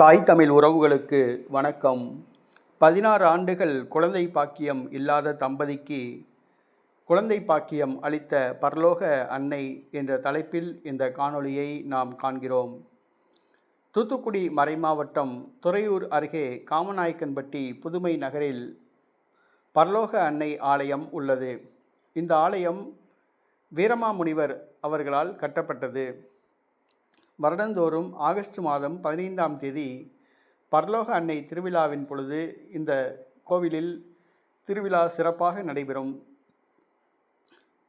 தாய் தமிழ் உறவுகளுக்கு வணக்கம். பதினாறு ஆண்டுகள் குழந்தை பாக்கியம் இல்லாத தம்பதிக்கு குழந்தை பாக்கியம் அளித்த பரலோக அன்னை என்ற தலைப்பில் இந்த காணொளியை நாம் காண்கிறோம். தூத்துக்குடி மறைமாவட்டம் துறையூர் அருகே காமநாயக்கன்பட்டி புதுமை நகரில் பரலோக அன்னை ஆலயம் உள்ளது. இந்த ஆலயம் வீரமாமுனிவர் அவர்களால் கட்டப்பட்டது. வருடந்தோறும் ஆகஸ்ட் மாதம் பதினைந்தாம் தேதி பரலோக அன்னை திருவிழாவின் பொழுது இந்த கோவிலில் திருவிழா சிறப்பாக நடைபெறும்.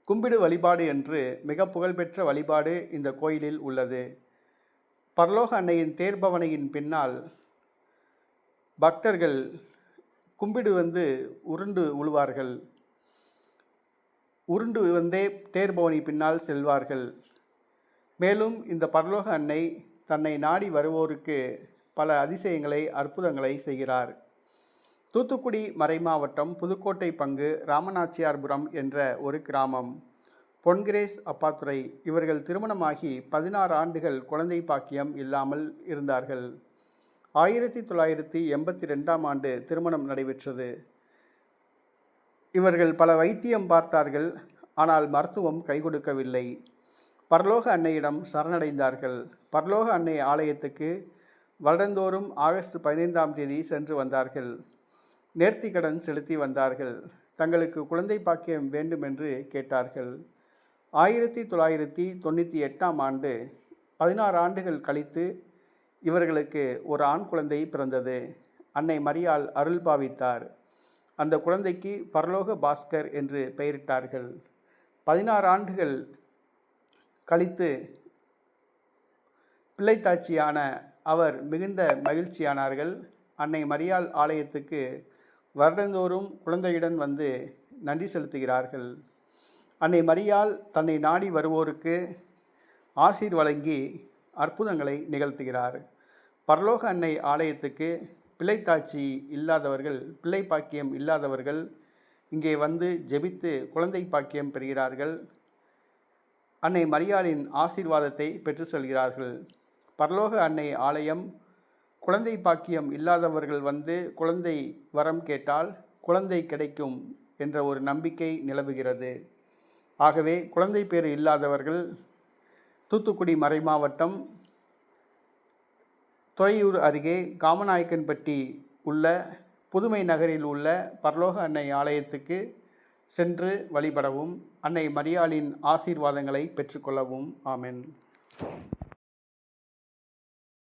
கும்பிடு வழிபாடு என்று மிக புகழ்பெற்ற வழிபாடு இந்த கோயிலில் உள்ளது. பரலோக அன்னையின் தேர்பவனையின் பின்னால் பக்தர்கள் கும்பிடு வந்து உருண்டு உழுவார்கள். உருண்டு வந்தே தேர்பவனி பின்னால் செல்வார்கள். மேலும் இந்த பரலோக அன்னை தன்னை நாடி வருவோருக்கு பல அதிசயங்களை அற்புதங்களை செய்கிறார். தூத்துக்குடி மறைமாவட்டம் புதுக்கோட்டை பங்கு ராமநாச்சியார்புரம் என்ற ஒரு கிராமம். பொன்கிரேஸ் அப்பாத்துரை இவர்கள் திருமணமாகி பதினாறு ஆண்டுகள் குழந்தை பாக்கியம் இல்லாமல் இருந்தார்கள். ஆயிரத்தி தொள்ளாயிரத்தி எண்பத்தி ரெண்டாம் ஆண்டு திருமணம் நடைபெற்றது. இவர்கள் பல வைத்தியம் பார்த்தார்கள் ஆனால் மருத்துவம் கை கொடுக்கவில்லை. பரலோக அன்னையிடம் சரணடைந்தார்கள். பரலோக அன்னை ஆலயத்துக்கு வருடந்தோறும் ஆகஸ்ட் பதினைந்தாம் தேதி சென்று வந்தார்கள். நேர்த்திக்கடன் செலுத்தி வந்தார்கள். தங்களுக்கு குழந்தை பாக்கியம் வேண்டும் என்று கேட்டார்கள். ஆயிரத்தி தொள்ளாயிரத்தி தொண்ணூற்றி எட்டாம் ஆண்டு பதினாறு ஆண்டுகள் கழித்து இவர்களுக்கு ஒரு ஆண் குழந்தை பிறந்தது. அன்னை மரியாள் அருள் பாவித்தார். அந்த குழந்தைக்கு பரலோக பாஸ்கர் என்று பெயரிட்டார்கள். பதினாறு ஆண்டுகள் கழித்து பிள்ளைத்தாட்சியான அவர் மிகுந்த மகிழ்ச்சியானார்கள். அன்னை மரியாள் ஆலயத்துக்கு வருடந்தோறும் குழந்தையுடன் வந்து நன்றி செலுத்துகிறார்கள். அன்னை மரியாள் தன்னை நாடி வருவோருக்கு ஆசீர் வழங்கி அற்புதங்களை நிகழ்த்துகிறார். பரலோக அன்னை ஆலயத்துக்கு பிள்ளைத்தாட்சி இல்லாதவர்கள் பிள்ளை பாக்கியம் இல்லாதவர்கள் இங்கே வந்து ஜெபித்து குழந்தை பாக்கியம் பெறுகிறார்கள். அன்னை மரியாளின் ஆசீர்வாதத்தை பெற்று செல்கிறார்கள். பரலோக அன்னை ஆலயம் குழந்தை பாக்கியம் இல்லாதவர்கள் வந்து குழந்தை வரம் கேட்டால் குழந்தை கிடைக்கும் என்ற ஒரு நம்பிக்கை நிலவுகிறது. ஆகவே குழந்தை பேர் இல்லாதவர்கள் தூத்துக்குடி மறைமாவட்டம் துறையூர் அருகே காமநாயக்கன்பட்டி உள்ள புதுமை நகரில் உள்ள பரலோக அன்னை ஆலயத்துக்கு சென்று வழிபடவும் அன்னை மரியாளின் ஆசீர்வாதங்களை பெற்றுக்கொள்ளவும். ஆமென்.